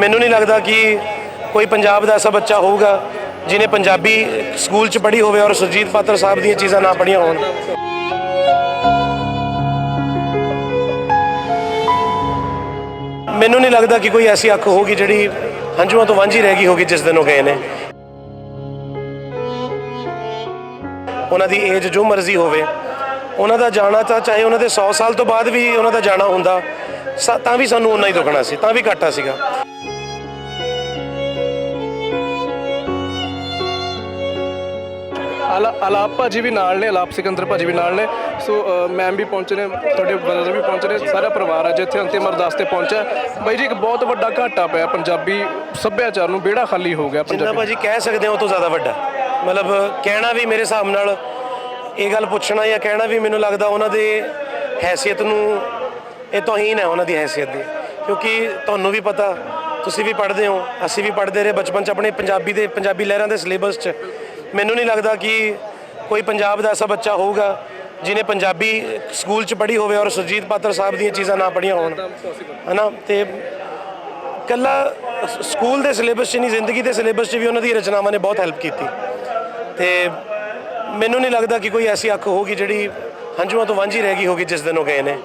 ਮੈਨੂੰ ਨਹੀਂ ਲੱਗਦਾ ਕਿ ਕੋਈ ਪੰਜਾਬ ਦਾ ਐਸਾ ਬੱਚਾ ਹੋਊਗਾ ਜਿਨੇ ਪੰਜਾਬੀ ਸਕੂਲ 'ਚ ਪੜ੍ਹੀ ਹੋਵੇ ਔਰ ਸੁਰਜੀਤ ਪਾਤਰ ਸਾਹਿਬ ਦੀਆਂ ਚੀਜ਼ਾਂ ਨਾ ਪੜ੍ਹੀਆਂ ਹੋਣ। ਮੈਨੂੰ ਨਹੀਂ ਲੱਗਦਾ ਕਿ ਕੋਈ ਐਸੀ ਅੱਖ ਹੋਊਗੀ ਜਿਹੜੀ ਹੰਝੂਆਂ ਤੋਂ ਵਾਂਝੀ ਰਹਿ ਗਈ ਹੋਗੀ ਜਿਸ ਦਿਨ ਉਹ ਗਏ ਨੇ। ਉਹਨਾਂ ਦੀ ਏਜ ਜੋ ਮਰਜ਼ੀ ਹੋਵੇ, ਉਹਨਾਂ ਦਾ ਜਾਣਾ ਤਾਂ ਚਾਹੇ ਉਹਨਾਂ ਦੇ 100 ਸਾਲ ਤੋਂ ਬਾਅਦ ਵੀ ਉਹਨਾਂ ਦਾ ਜਾਣਾ ਹੁੰਦਾ ਤਾਂ ਵੀ ਸਾਨੂੰ ਉਨਾ ਹੀ ਦੁਖਣਾ ਸੀ, ਤਾਂ ਵੀ ਘਾਟਾ ਸੀਗਾ। ਆਲਾ- ਆਲਾਪ ਭਾਜੀ ਵੀ ਨਾਲ ਨੇ, ਅਲਾਪ ਸਿਕੰਦਰ ਭਾਜੀ ਵੀ ਨਾਲ ਨੇ। ਸੋ ਮੈਮ ਵੀ ਪਹੁੰਚੇ ਨੇ, ਤੁਹਾਡੇ ਬ੍ਰਦਰ ਵੀ ਪਹੁੰਚੇ ਨੇ, ਸਾਰਾ ਪਰਿਵਾਰ ਅੱਜ ਇੱਥੇ ਅੰਤਿਮ ਅਰਦਾਸ ਤੇ ਪਹੁੰਚਿਆ ਬਾਈ ਜੀ, ਇੱਕ ਬਹੁਤ ਵੱਡਾ ਘਾਟਾ ਪਿਆ ਪੰਜਾਬੀ ਸੱਭਿਆਚਾਰ ਨੂੰ ਬੇੜਾ ਖਾਲੀ ਹੋ ਗਿਆ ਜਿੰਨਾ ਪੰਜਾਬੀ ਭਾਜੀ ਕਹਿ ਸਕਦੇ ਹਾਂ ਉਹ ਤੋਂ ਜ਼ਿਆਦਾ ਵੱਡਾ। ਮਤਲਬ, ਕਹਿਣਾ ਵੀ ਮੇਰੇ ਹਿਸਾਬ ਨਾਲ ਇਹ ਗੱਲ ਪੁੱਛਣਾ ਜਾਂ ਕਹਿਣਾ ਵੀ ਮੈਨੂੰ ਲੱਗਦਾ ਉਹਨਾਂ ਦੇ ਹੈਸੀਅਤ ਨੂੰ, ਇਹ ਤੋਹੀਨ ਹੈ ਉਹਨਾਂ ਦੀ ਹੈਸੀਅਤ ਦੀ। ਕਿਉਂਕਿ ਤੁਹਾਨੂੰ ਵੀ ਪਤਾ, ਤੁਸੀਂ ਵੀ ਪੜ੍ਹਦੇ ਹੋ, ਅਸੀਂ ਵੀ ਪੜ੍ਹਦੇ ਰਹੇ ਬਚਪਨ 'ਚ ਆਪਣੇ ਪੰਜਾਬੀ ਦੇ, ਪੰਜਾਬੀ ਲਹਿਰਾਂ ਦੇ ਸਿਲੇਬਸ 'ਚ। ਮੈਨੂੰ ਨਹੀਂ ਲੱਗਦਾ ਕਿ ਕੋਈ ਪੰਜਾਬ ਦਾ ਐਸਾ ਬੱਚਾ ਹੋਊਗਾ ਜਿਨੇ ਪੰਜਾਬੀ ਸਕੂਲ 'ਚ ਪੜ੍ਹੀ ਹੋਵੇ ਔਰ ਸੁਰਜੀਤ ਪਾਤਰ ਸਾਹਿਬ ਦੀਆਂ ਚੀਜ਼ਾਂ ਨਾ ਪੜ੍ਹੀਆਂ ਹੋਣ। ਹਨਾ? ਤੇ ਕੱਲਾ ਸ- ਸਕੂਲ ਦੇ ਸਿਲੇਬਸ 'ਚ ਨਹੀਂ, ਜ਼ਿੰਦਗੀ ਦੇ ਸਿਲੇਬਸ 'ਚ ਵੀ ਉਹਨਾਂ ਦੀ ਰਚਨਾਵਾਂ ਨੇ ਬਹੁਤ ਹੈਲਪ ਕੀਤੀ। ਤੇ ਮੈਨੂੰ ਨਹੀਂ ਲੱਗਦਾ ਕਿ ਕੋਈ ਐਸੀ ਅੱਖ ਹੋਊਗੀ ਜਿਹੜੀ ਹੰਝੂਆਂ ਤੋਂ ਵਾਂਝੀ ਰਹਿ ਗਈ ਹੋਗੀ ਜਿਸ ਦਿਨ ਉਹ ਗਏ ਨੇ।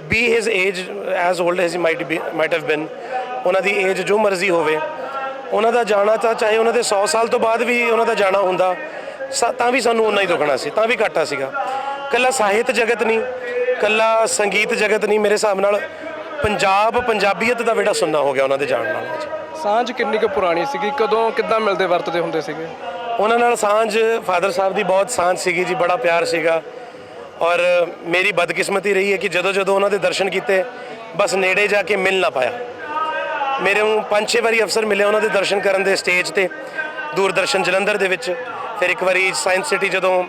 Be his age as old as he might be might have been ਉਹਨਾਂ ਦੀ ਏਜ ਜੋ ਮਰਜ਼ੀ ਹੋਵੇ। ਉਹਨਾਂ ਦਾ ਜਾਣਾ ਤਾਂ ਚਾਹੇ ਉਹਨਾਂ ਦੇ 100 ਸਾਲ ਤੋਂ ਬਾਅਦ ਵੀ ਉਹਨਾਂ ਦਾ ਜਾਣਾ ਹੁੰਦਾ ਸਾ- ਤਾਂ ਵੀ ਸਾਨੂੰ ਉਨਾ ਹੀ ਦੁਖਣਾ ਸੀ ਤਾਂ ਵੀ ਘਾਟਾ ਸੀਗਾ। ਕੱਲਾ ਸਾਹਿਤ ਜਗਤ ਨਹੀਂ ਕੱਲਾ ਸੰਗੀਤ ਜਗਤ ਨਹੀਂ ਮੇਰੇ ਹਿਸਾਬ ਨਾਲ ਪੰਜਾਬ ਪੰਜਾਬੀਅਤ ਦਾ ਬੇੜਾ ਸੁੰਨਾ ਹੋ ਗਿਆ ਉਹਨਾਂ ਦੇ ਜਾਣ ਨਾਲ। ਅੱਜ ਸਾਂਝ ਕਿੰਨੀ ਕੁ ਪੁਰਾਣੀ ਸੀਗੀ ਕਦੋਂ ਕਿੱਦਾਂ ਮਿਲਦੇ ਵਰਤਦੇ ਹੁੰਦੇ ਸੀਗੇ? ਉਹਨਾਂ ਨਾਲ ਸਾਂਝ ਫਾਦਰ ਸਾਹਿਬ ਦੀ ਬਹੁਤ ਸਾਂਝ ਸੀਗੀ ਜੀ ਬੜਾ ਪਿਆਰ ਸੀਗਾ। ਔਰ ਮੇਰੀ ਬਦਕਿਸਮਤੀ ਰਹੀ ਹੈ ਕਿ ਜਦੋਂ ਜਦੋਂ ਉਹਨਾਂ ਦੇ ਦਰਸ਼ਨ ਕੀਤੇ ਬਸ ਨੇੜੇ ਜਾ ਕੇ ਮਿਲ ਨਾ ਪਾਇਆ। ਮੇਰੇ ਨੂੰ ਪੰਜ ਛੇ ਵਾਰੀ ਅਫਸਰ ਮਿਲੇ ਉਹਨਾਂ ਦੇ ਦਰਸ਼ਨ ਕਰਨ ਦੇ ਸਟੇਜ ਤੇ ਦੂਰਦਰਸ਼ਨ ਜਲੰਧਰ ਦੇ ਵਿੱਚ। ਫਿਰ ਇੱਕ ਵਾਰੀ ਸਾਇੰਸ ਸਿਟੀ ਜਦੋਂ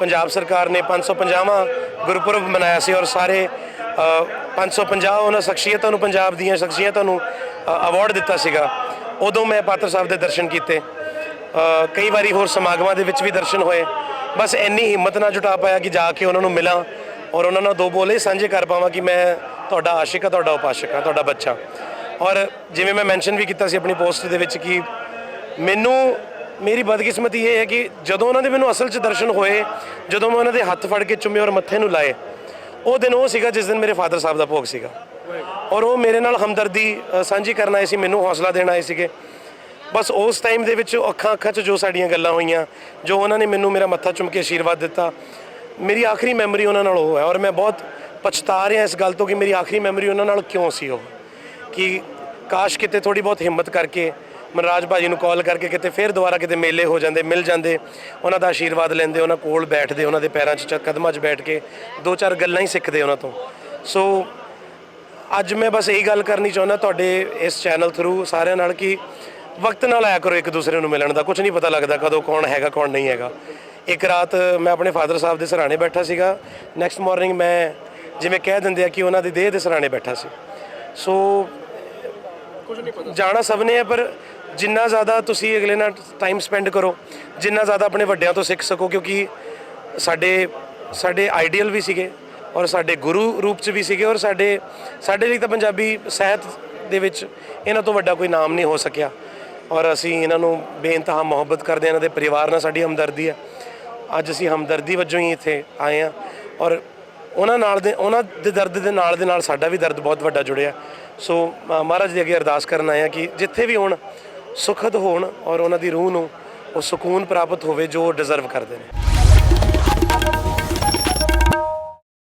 ਪੰਜਾਬ ਸਰਕਾਰ ਨੇ 550ਵਾਂ ਗੁਰਪੁਰਬ ਮਨਾਇਆ ਸੀ ਔਰ ਸਾਰੇ ਅ, 550 ਉਹਨਾਂ ਸ਼ਖਸੀਅਤਾਂ ਨੂੰ ਪੰਜਾਬ ਦੀਆਂ ਸ਼ਖਸੀਅਤਾਂ ਨੂੰ ਅਵਾਰਡ ਦਿੱਤਾ ਸੀਗਾ। ਉਦੋਂ ਮੈਂ ਪਾਤਰ ਸਾਹਿਬ ਦੇ ਦਰਸ਼ਨ ਕੀਤੇ। ਕਈ ਵਾਰੀ ਹੋਰ ਸਮਾਗਮਾਂ ਦੇ ਵਿੱਚ ਵੀ ਦਰਸ਼ਨ ਹੋਏ। ਬਸ ਇੰਨੀ ਹਿੰਮਤ ਨਾ ਜੁਟਾ ਪਾਇਆ ਕਿ ਜਾ ਕੇ ਉਹਨਾਂ ਨੂੰ ਮਿਲਾਂ ਔਰ ਉਹਨਾਂ ਨਾਲ ਦੋ ਬੋਲੇ ਸਾਂਝੇ ਕਰ ਪਾਵਾਂ ਕਿ ਮੈਂ ਤੁਹਾਡਾ ਆਸ਼ਿਕ ਆ, ਤੁਹਾਡਾ ਉਪਾਸ਼ਕ ਆ, ਤੁਹਾਡਾ ਬੱਚਾ। ਔਰ ਜਿਵੇਂ ਮੈਂ ਮੈਂਸ਼ਨ ਵੀ ਕੀਤਾ ਸੀ ਆਪਣੀ ਪੋਸਟ ਦੇ ਵਿੱਚ ਕਿ ਮੈਨੂੰ, ਮੇਰੀ ਬਦਕਿਸਮਤੀ ਇਹ ਹੈ ਕਿ ਜਦੋਂ ਉਹਨਾਂ ਦੇ ਮੈਨੂੰ ਅਸਲ 'ਚ ਦਰਸ਼ਨ ਹੋਏ, ਜਦੋਂ ਮੈਂ ਉਹਨਾਂ ਦੇ ਹੱਥ ਫੜ ਕੇ ਚੁੰਮੇ ਔਰ ਮੱਥੇ ਨੂੰ ਲਾਏ, ਉਹ ਦਿਨ ਉਹ ਸੀਗਾ ਜਿਸ ਦਿਨ ਮੇਰੇ ਫਾਦਰ ਸਾਹਿਬ ਦਾ ਭੋਗ ਸੀਗਾ। ਔਰ ਉਹ ਮੇਰੇ ਨਾਲ ਹਮਦਰਦੀ ਸਾਂਝੀ ਕਰਨ ਆਏ ਸੀ, ਮੈਨੂੰ ਹੌਸਲਾ ਦੇਣ ਆਏ ਸੀਗੇ। ਬਸ ਉਸ ਟਾਈਮ ਦੇ ਵਿੱਚ ਅੱਖਾਂ ਅੱਖਾਂ 'ਚ ਜੋ ਸਾਡੀਆਂ ਗੱਲਾਂ ਹੋਈਆਂ, ਜੋ ਉਹਨਾਂ ਨੇ ਮੈਨੂੰ ਮੇਰਾ ਮੱਥਾ ਚੁੰਮ ਕੇ ਆਸ਼ੀਰਵਾਦ ਦਿੱਤਾ, ਮੇਰੀ ਆਖਰੀ ਮੈਮਰੀ ਉਹਨਾਂ ਨਾਲ ਉਹ ਹੈ। ਔਰ ਮੈਂ ਬਹੁਤ ਪਛਤਾ ਰਿਹਾ ਇਸ ਗੱਲ ਤੋਂ ਕਿ ਮੇਰੀ ਆਖਰੀ ਮੈਮਰੀ ਉਹਨਾਂ ਨਾਲ ਕਿਉਂ ਸੀ ਉਹ? ਕਿ ਕਾਸ਼ ਕਿਤੇ ਥੋੜੀ ਬਹੁਤ ਹਿੰਮਤ ਕਰਕੇ ਮਨਰਾਜ ਭਾਜੀ ਨੂੰ ਕਾਲ ਕਰਕੇ ਕਿਤੇ ਫੇਰ ਦੁਬਾਰਾ ਕਿਤੇ ਮੇਲੇ ਹੋ ਜਾਂਦੇ, ਮਿਲ ਜਾਂਦੇ, ਉਹਨਾਂ ਦਾ ਆਸ਼ੀਰਵਾਦ ਲੈਂਦੇ, ਉਹਨਾਂ ਕੋਲ ਬੈਠਦੇ, ਉਹਨਾਂ ਦੇ ਪੈਰਾਂ 'ਚ ਚ- ਕਦਮਾਂ 'ਚ ਬੈਠ ਕੇ ਦੋ ਚਾਰ ਗੱਲਾਂ ਹੀ ਸਿੱਖਦੇ ਉਹਨਾਂ ਤੋਂ। ਸੋ ਅੱਜ ਮੈਂ ਬਸ ਇਹੀ ਗੱਲ ਕਰਨੀ ਚਾਹੁੰਦਾ ਤੁਹਾਡੇ ਇਸ ਚੈਨਲ ਥਰੂ ਸਾਰਿਆਂ ਨਾਲ ਕਿ ਵਕਤ ਨਾਲ ਆਇਆ ਕਰੋ ਇੱਕ ਦੂਸਰੇ ਨੂੰ ਮਿਲਣ ਦਾ ਕੁਝ ਨਹੀਂ ਪਤਾ ਲੱਗਦਾ ਕਦੋਂ ਕੌਣ ਹੈਗਾ, ਕੌਣ ਨਹੀਂ ਹੈਗਾ। ਇੱਕ ਰਾਤ ਮੈਂ ਆਪਣੇ ਫਾਦਰ ਸਾਹਿਬ ਦੇ ਸਰਾਣੇ ਬੈਠਾ ਸੀਗਾ ਨੈਕਸਟ ਮਾਰਨਿੰਗ ਮੈਂ ਜਿਵੇਂ ਕਹਿ ਦਿੰਦੇ ਆ ਕਿ ਉਹਨਾਂ ਦੀ ਦੇਹ ਦੇ ਸਰਾਣੇ ਬੈਠਾ ਸੀ। ਸੋ ਕੁਝ ਨਹੀਂ ਪਤਾ। ਜਾਣਾ ਸਭ ਨੇ ਹੈ ਪਰ ਜਿੰਨਾ ਜ਼ਿਆਦਾ ਤੁਸੀਂ ਅਗਲੇ ਨਾਲ ਟਾਈਮ ਸਪੈਂਡ ਕਰੋ ਜਿੰਨਾ ਜ਼ਿਆਦਾ ਆਪਣੇ ਵੱਡਿਆਂ ਤੋਂ ਸਿੱਖ ਸਕੋ ਕਿਉਂਕਿ ਸਾਡੇ ਸਾਡੇ ਆਈਡੀਅਲ ਵੀ ਸੀਗੇ ਔਰ ਸਾਡੇ ਗੁਰੂ ਰੂਪ ਚ ਵੀ ਸੀਗੇ ਔਰ ਸਾਡੇ ਸਾਡੇ ਲਈ ਤਾਂ ਪੰਜਾਬੀ ਸਾਹਿਤ ਦੇ ਵਿੱਚ ਇਹਨਾਂ ਤੋਂ ਵੱਡਾ ਕੋਈ ਨਾਮ ਨਹੀਂ ਹੋ ਸਕਿਆ। ਔਰ ਅਸੀਂ ਇਹਨਾਂ ਨੂੰ ਬੇਇੰਤਹਾ ਮੁਹੱਬਤ ਕਰਦੇ ਹਾਂ ਇਹਨਾਂ ਦੇ ਪਰਿਵਾਰ ਨਾਲ ਸਾਡੀ ਹਮਦਰਦੀ ਹੈ। ਅੱਜ ਅਸੀਂ ਹਮਦਰਦੀ ਵਜੋਂ ਹੀ ਇੱਥੇ ਆਏ ਹਾਂ ਔਰ ਉਹਨਾਂ ਨਾਲ ਦੇ ਉਹਨਾਂ ਦੇ ਦਰਦ ਦੇ ਨਾਲ ਦੇ ਨਾਲ ਸਾਡਾ ਵੀ ਦਰਦ ਬਹੁਤ ਵੱਡਾ ਜੁੜਿਆ। ਸੋ ਮਹਾਰਾਜ ਦੇ ਅੱਗੇ ਅਰਦਾਸ ਕਰਨ ਆਏ ਹਾਂ ਕਿ ਜਿੱਥੇ ਵੀ ਹੋਣ, ਸੁਖਦ ਹੋਣ ਔਰ ਉਹਨਾਂ ਦੀ ਰੂਹ ਨੂੰ ਉਹ ਸਕੂਨ ਪ੍ਰਾਪਤ ਹੋਵੇ ਜੋ ਡਿਜ਼ਰਵ ਕਰਦੇ ਨੇ।